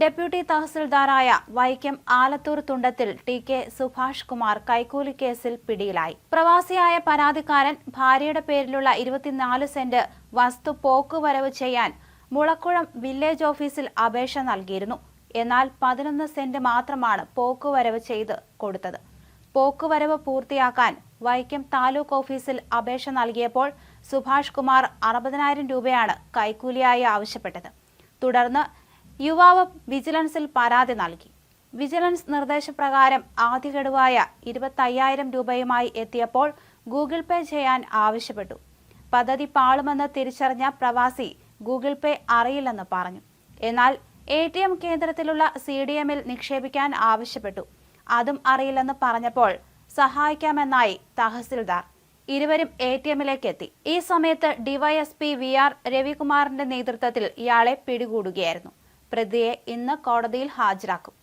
Deputy തഹസിൽദാറായ Vaikom Alathur Thundathil T K Subhash Kumar കൈക്കൂലി കേസിൽ പിടിയിലായി. പ്രവാസിയായ പരാതിക്കാരൻ ഭാര്യയുടെ പേരിലുള്ള ഇരുപത്തിനാല് സെന്റ് വസ്തു പോക്കുവരവ് ചെയ്യാൻ മുളക്കുളം വില്ലേജ് ഓഫീസിൽ അപേക്ഷ നൽകിയിരുന്നു. എന്നാൽ പതിനൊന്ന് സെന്റ് മാത്രമാണ് പോക്കുവരവ് ചെയ്ത് കൊടുത്തത്. പോക്കുവരവ് പൂർത്തിയാക്കാൻ വൈക്കം താലൂക്ക് ഓഫീസിൽ അപേക്ഷ നൽകിയപ്പോൾ സുഭാഷ് കുമാർ അറുപതിനായിരം രൂപയാണ് കൈക്കൂലിയായി ആവശ്യപ്പെട്ടത്. തുടർന്ന് യുവാവ് വിജിലൻസിൽ പരാതി നൽകി. വിജിലൻസ് നിർദ്ദേശപ്രകാരം ആദ്യ ഗഡുവായ ഇരുപത്തയ്യായിരം രൂപയുമായി എത്തിയപ്പോൾ ഗൂഗിൾ പേ ചെയ്യാൻ ആവശ്യപ്പെട്ടു. പദ്ധതി പാളുമെന്ന് തിരിച്ചറിഞ്ഞ പ്രവാസി ഗൂഗിൾ പേ അറിയില്ലെന്ന് പറഞ്ഞു. എന്നാൽ എ ടി എം കേന്ദ്രത്തിലുള്ള സി ഡി എമ്മിൽ നിക്ഷേപിക്കാൻ ആവശ്യപ്പെട്ടു. അതും അറിയില്ലെന്ന് പറഞ്ഞപ്പോൾ സഹായിക്കാമെന്നായി തഹസിൽദാർ ഇരുവരും എ ടി എമ്മിലേക്ക് എത്തി. ഈ സമയത്ത് ഡിവൈഎസ്പി വി ആർ രവികുമാറിന്റെ നേതൃത്വത്തിൽ ഇയാളെ പിടികൂടുകയായിരുന്നു. പ്രതിയെ ഇന്ന് കോടതിയിൽ ഹാജരാക്കും.